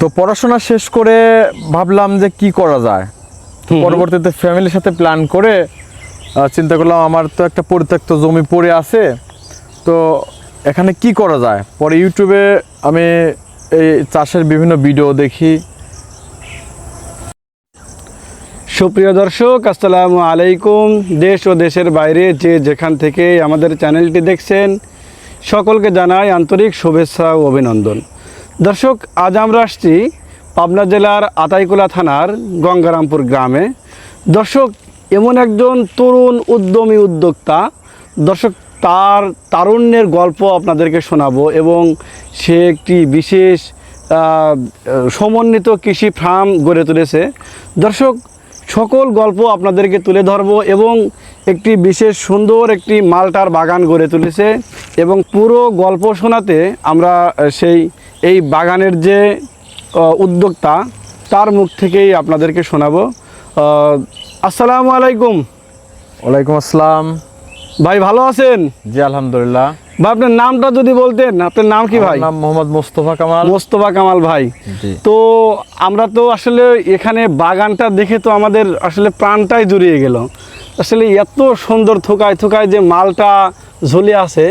তো পড়াশোনা শেষ করে ভাবলাম যে কি করা যায়। পরবর্তীতে ফ্যামিলির সাথে প্ল্যান করে চিন্তা করলাম আমার তো একটা পরিত্যক্ত জমি পড়ে আছে। তো এখানে কি করা যায়? পরে ইউটিউবে আমি এই চাষের বিভিন্ন ভিডিও দেখি। সুপ্রিয় দর্শক আসসালামু আলাইকুম। দেশ ও দেশের বাইরে যে যেখান থেকে আমাদের চ্যানেলটি দেখছেন সকলকে জানাই আন্তরিক শুভেচ্ছা ও অভিনন্দন। দর্শক, আজ আমরা আসছি পাবনা জেলার আতাইকুলা থানার গঙ্গারামপুর গ্রামে। দর্শক, এমন একজন তরুণ উদ্যমী উদ্যোক্তা। দর্শক, তার তারুণ্যের গল্প আপনাদেরকে শোনাবো এবং সে একটি বিশেষ সমন্বিত কৃষি ফার্ম গড়ে তুলেছে। দর্শক, সকল গল্প আপনাদেরকে তুলে ধরবো এবং একটি বিশেষ সুন্দর একটি মালটার বাগান গড়ে তুলেছে এবং পুরো গল্প শোনাতে আমরা সেই এই বাগানের যে উদ্যোক্তা তার মুখ থেকেই আপনাদেরকে শোনাবো। আসসালামু আলাইকুম। ওয়ালাইকুম আসসালাম। ভাই ভালো আছেন? জি আলহামদুলিল্লাহ। ভাই আপনার নামটা যদি বলতেন আপনার নাম কি ভাই? নাম মোহাম্মদ মোস্তফা কামাল। মোস্তফা কামাল ভাই। তো আমরা তো আসলে এখানে বাগানটা দেখে তো আমাদের আসলে প্রাণটাই জুড়িয়ে গেল। আসলে এত সুন্দর থোকায় থোকায় যে মালটা ঝুলে আছে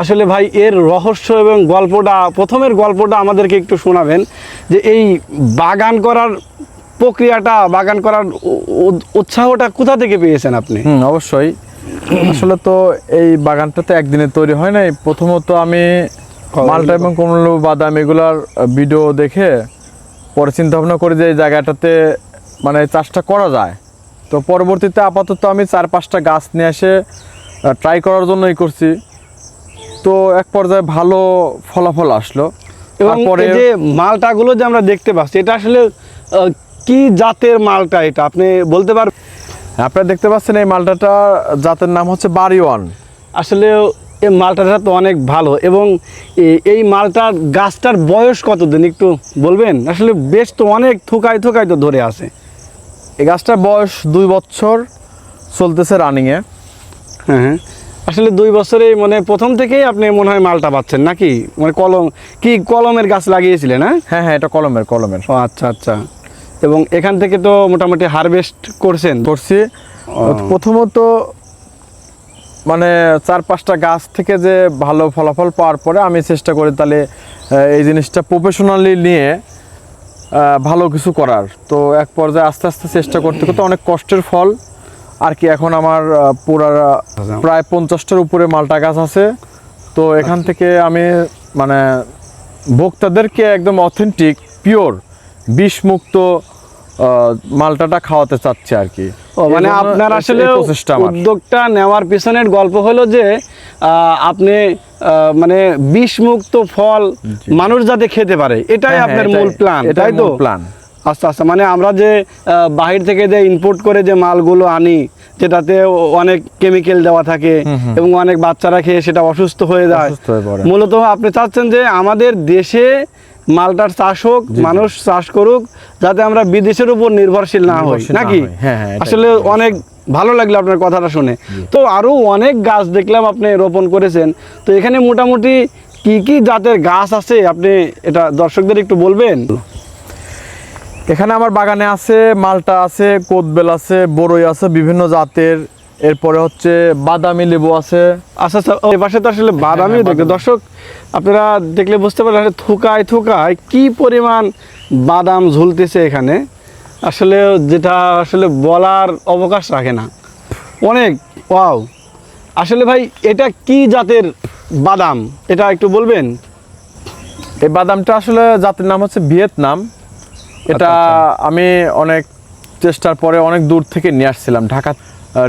আসলে ভাই এর রহস্য এবং গল্পটা প্রথমের গল্পটা আমাদেরকে একটু শোনাবেন যে এই বাগান করার প্রক্রিয়াটা বাগান করার উৎসাহটা কোথা থেকে পেয়েছেন আপনি? অবশ্যই। আসলে তো এই বাগানটা তো একদিনে তৈরি হয় নাই। প্রথমত আমি মালটা এবং কমলো বাদাম এগুলার ভিডিও দেখে পরে চিন্তা ভাবনা করি যে এই জায়গাটাতে মানে চাষটা করা যায়। তো পরবর্তীতে আপাতত আমি চার পাঁচটা গাছ নিয়ে এসে ট্রাই করার জন্যই করছি। তো এক পর্যায়ে ভালো ফলাফল আসলো। এবং যে মালটাগুলো যে আমরা দেখতে পাচ্ছি এটা আসলে কি জাতের মালটা এটা? আপনি বলতে পারবেন আপনারা দেখতে পাচ্ছেন এই মালটাটা জাতের নাম হচ্ছে বাড়ি ওয়ান আসলে এই মালটাটা তো অনেক ভালো। এবং এই মালটার গাছটার বয়স কতদিন একটু বলবেন? আসলে বেশ তো অনেক থুকায় থুকায় তো ধরে আছে। এই গাছটার বয়স দুই বছর চলতেছে রানিংয়ে হ্যাঁ হ্যাঁ। আসলে দুই বছরে মানে প্রথম থেকেই আপনি মনে হয় মালটা পাচ্ছেন নাকি? মানে কলম কি কলমের গাছ লাগিয়েছিলেন হ্যাঁ? হ্যাঁ হ্যাঁ এটা কলমের কলমের। ও আচ্ছা আচ্ছা। এবং এখান থেকে তো মোটামুটি হারভেস্ট করছেন? করছি। প্রথমত মানে চার পাঁচটা গাছ থেকে যে ভালো ফলাফল পাওয়ার পরে আমি চেষ্টা করি তাহলে এই জিনিসটা প্রফেশনালি নিয়ে ভালো কিছু করার। তো এক পর্যায়ে আস্তে আস্তে চেষ্টা করতে করতে অনেক কষ্টের ফল আর কি এখন আমার পুরা প্রায় পঞ্চাশটার উপরে মালটা গাছ আছে। তো এখান থেকে আমি মানে ভোক্তাদেরকে একদম অথেন্টিক পিওর বিষমুক্ত মালটাটা খাওয়াতে চাচ্ছি আর কি। মানে আপনার আসলে উদ্যোগটা নেওয়ার পিছনের গল্প হলো যে আহ, আপনি আহ, মানে বিষমুক্ত ফল মানুষ যাতে খেতে পারে এটাই হ্যাঁ, আপনার হ্যাঁ, মূল প্ল্যান এটাই তো? plan। আচ্ছা আচ্ছা মানে আমরা যে বাহির থেকে যে ইম্পোর্ট করে যে মালগুলো আনি যেটাতে অনেক কেমিক্যাল দেওয়া থাকে এবং অনেক বাচ্চারা খেয়ে সেটা অসুস্থ হয়ে যায়। মূলত আপনি চাচ্ছেন যে আমাদের দেশে মালটার চাষ হোক মানুষ চাষ করুক যাতে আমরা বিদেশের উপর নির্ভরশীল না হই নাকি। হ্যাঁ, হ্যাঁ। আসলে অনেক ভালো লাগল আপনার কথাটা শুনে। তো আরও অনেক গাছ দেখলাম আপনি রোপণ করেছেন। তো এখানে মোটামুটি কি কি জাতের গাছ আছে? আপনি এটা দর্শকদের একটু বলবেন? এখানে আমার বাগানে আছে মালটা আছে কোদবেল আছে বড়ই আছে বিভিন্ন জাতের। এরপরে হচ্ছে বাদামি লেবু আছে। আচ্ছা আচ্ছা এই পাশে তো আসলে বাদামিও হ্যাঁ, দেখবে দর্শক আপনারা দেখলে বুঝতে পারেন থুকায় থুকায় কি পরিমাণ বাদাম ঝুলতেছে এখানে। আসলে যেটা আসলে বলার অবকাশ রাখে না। অনেক ওয়াও। আসলে ভাই এটা কি জাতের বাদাম? এটা একটু বলবেন? এই বাদামটা আসলে জাতের নাম হচ্ছে ভিয়েতনাম। এটা আচ্ছা, আমি অনেক চেষ্টার পরে অনেক দূর থেকে নিয়ে আসছিলাম ঢাকা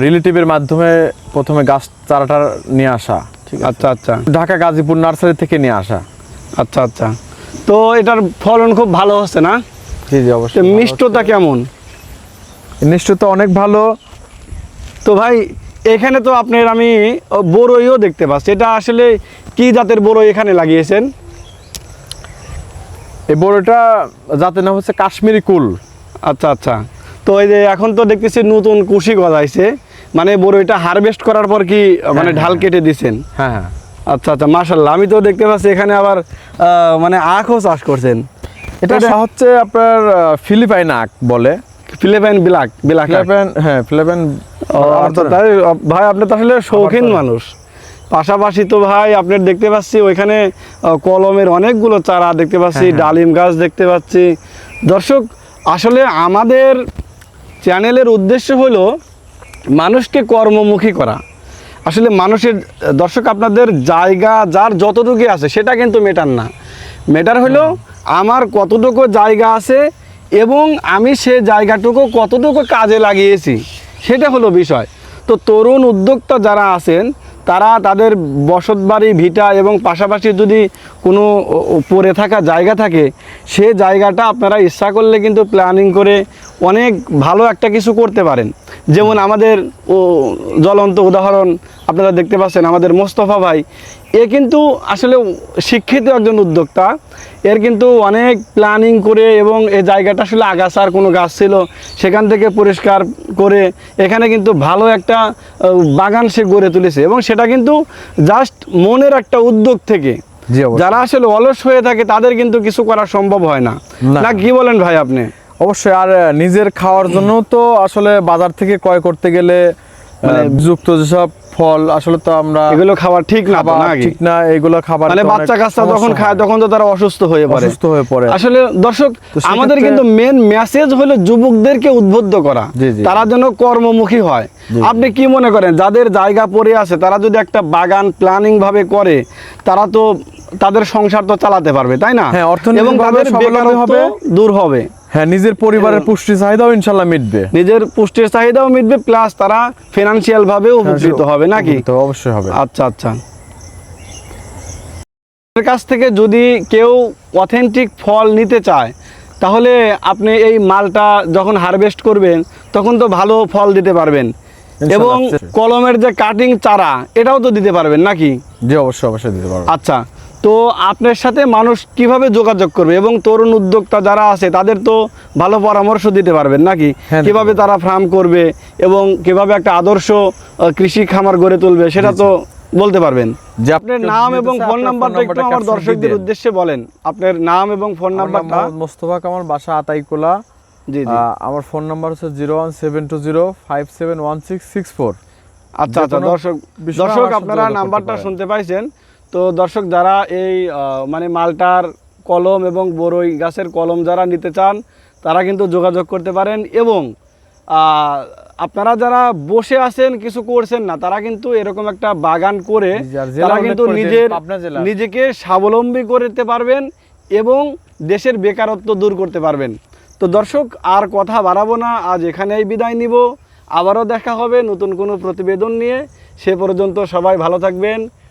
রিলেটিভের মাধ্যমে প্রথমে গাছ চারাটা নিয়ে আসা ঠিক আচ্ছা আচ্ছা। ঢাকা গাজীপুর নার্সারি থেকে নিয়ে আসা। আচ্ছা আচ্ছা। তো এটার ফলন খুব ভালো হচ্ছে না? জি জি অবশ্যই মিষ্টতা কেমন? নিশ্চয় অনেক ভালো। তো ভাই এখানে তো আপনার আমি বড়ইও দেখতে পাচ্ছি। এটা আসলে কি জাতের বড়ই এখানে লাগিয়েছেন? এই বড়টা জাতের নাম হচ্ছে কাশ্মীরি কুল। আচ্ছা আচ্ছা। তো এই যে এখন তো দেখতেছি নতুন কুশি গজাইছে। মানে বড়ইটা হারভেস্ট করার পর কি মানে হ্যাঁ, ঢাল হ্যাঁ। কেটে দিছেন? হ্যাঁ হ্যাঁ। আচ্ছা আচ্ছা মাশাল্লাহ আমি তো দেখতে পাচ্ছি এখানে আবার মানে আখও চাষ করছেন। এটা হচ্ছে আপনার ফিলিপাইন আখ বলে। ফিলিপাইন ব্ল্যাক ব্ল্যাক ফিলিপাইন হ্যাঁ ফিলিপাইন আচ্ছা ভাই আপনি তো আসলে শৌখিন মানুষ। পাশাপাশি তো ভাই আপনার দেখতে পাচ্ছি ওইখানে কলমের অনেকগুলো চারা দেখতে পাচ্ছি হ্যাঁ, হ্যাঁ। ডালিম গাছ দেখতে পাচ্ছি। দর্শক আসলে আমাদের চ্যানেলের উদ্দেশ্য হলো মানুষকে কর্মমুখী করা। আসলে মানুষের দর্শক আপনাদের জায়গা যার যতটুকু আছে সেটা কিন্তু মেটার না। মেটার হলো আমার কতটুকু জায়গা আছে এবং আমি সে জায়গাটুকু কতটুকু কাজে লাগিয়েছি সেটা হলো বিষয়। তো তরুণ উদ্যোক্তা যারা আছেন তারা তাদের বসতবাড়ি ভিটা এবং পাশাপাশি যদি কোনো পড়ে থাকা জায়গা থাকে, সে জায়গাটা আপনারা ইচ্ছা করলে কিন্তু প্ল্যানিং করে অনেক ভালো একটা কিছু করতে পারেন। যেমন আমাদের ও, জ্বলন্ত উদাহরণ আপনারা দেখতে পাচ্ছেন, আমাদের মোস্তফা ভাই এ কিন্তু আসলে শিক্ষিত একজন উদ্যোক্তা। এর কিন্তু অনেক প্ল্যানিং করে এবং এই জায়গাটা আসলে আগাছার কোনো গাছ ছিল সেখান থেকে পরিষ্কার করে এখানে কিন্তু ভালো একটা বাগান সে গড়ে তুলেছে এবং সেটা কিন্তু জাস্ট মনের একটা উদ্যোগ থেকে। যারা আসলে অলস হয়ে থাকে তাদের কিন্তু কিছু করা সম্ভব হয় না। না। কি বলেন ভাই আপনি? অবশ্যই আর নিজের খাওয়ার জন্য তো আসলে বাজার থেকে ক্রয় করতে গেলে যুক্ত যেসব ফল আসলে তো আমরা এগুলো খাওয়া ঠিক না খাবার? ঠিক না এগুলো খাবার মানে বাচ্চা কাচ্চা যখন খায় তখন তো তারা অসুস্থ হয়ে পড়ে। অসুস্থ হয়ে পড়ে। আসলে দর্শক আমাদের কিন্তু মেন মেসেজ হলো যুবকদেরকে উদ্বুদ্ধ করা। তারা যেন কর্মমুখী হয়। আপনি কি মনে করেন যাদের জায়গা পড়ে আছে তারা যদি একটা বাগান প্ল্যানিং ভাবে করে তারা তো তাদের সংসার তো চালাতে পারবে তাই না? হ্যাঁ, এবং তাদের বেকারত্ব দূর হবে। হ্যাঁ নিজের পরিবারের পুষ্টি চাহিদাও ইনশাল্লাহ মিটবে। নিজের পুষ্টির চাহিদাও মিটবে প্লাস তারা ফিনান্সিয়াল ভাবে উপকৃত হবে নাকি? তো অবশ্যই হবে। আচ্ছা আচ্ছা। কাছ থেকে যদি কেউ অথেন্টিক ফল নিতে চায় তাহলে আপনি এই মালটা যখন হারভেস্ট করবেন তখন তো ভালো ফল দিতে পারবেন। এবং কলমের যে কাটিং চারা এটাও তো দিতে পারবেন নাকি? জি অবশ্যই অবশ্যই দিতে পারব। আচ্ছা তো আপনার সাথে মানুষ কীভাবে যোগাযোগ করবে এবং তরুণ উদ্যোক্তা যারা আছে তাদের তো ভালো পরামর্শ দিতে পারবেন নাকি? হ্যাঁ, কীভাবে তারা ফার্ম করবে এবং কীভাবে একটা আদর্শ কৃষি খামার গড়ে তুলবে সেটা তো বলতে পারবেন। যে আপনার নাম এবং ফোন নাম্বারটা একটু আমার দর্শকদের উদ্দেশ্যে বলেন। আপনার নাম এবং ফোন নাম্বারটা মোস্তফা কামাল বাসা আতাইকুলা জি জি। আমার ফোন নাম্বার হচ্ছে zero one seven two zero five seven one six six four. আচ্ছা আচ্ছা দর্শক দর্শক আপনারা নাম্বারটা শুনতে পাইছেন। তো দর্শক যারা এই মানে মালটার কলম এবং বরই গাছের কলম যারা নিতে চান তারা কিন্তু যোগাযোগ করতে পারেন এবং আপনারা যারা বসে আছেন কিছু করছেন না তারা কিন্তু এরকম একটা বাগান করে তারা কিন্তু নিজের নিজেকে স্বাবলম্বী করতে পারবেন এবং দেশের বেকারত্ব দূর করতে পারবেন। তো দর্শক আর কথা বাড়াবো না আজ এখানেই বিদায় নিব। আবারও দেখা হবে নতুন কোনো প্রতিবেদন নিয়ে। সে পর্যন্ত সবাই ভালো থাকবেন।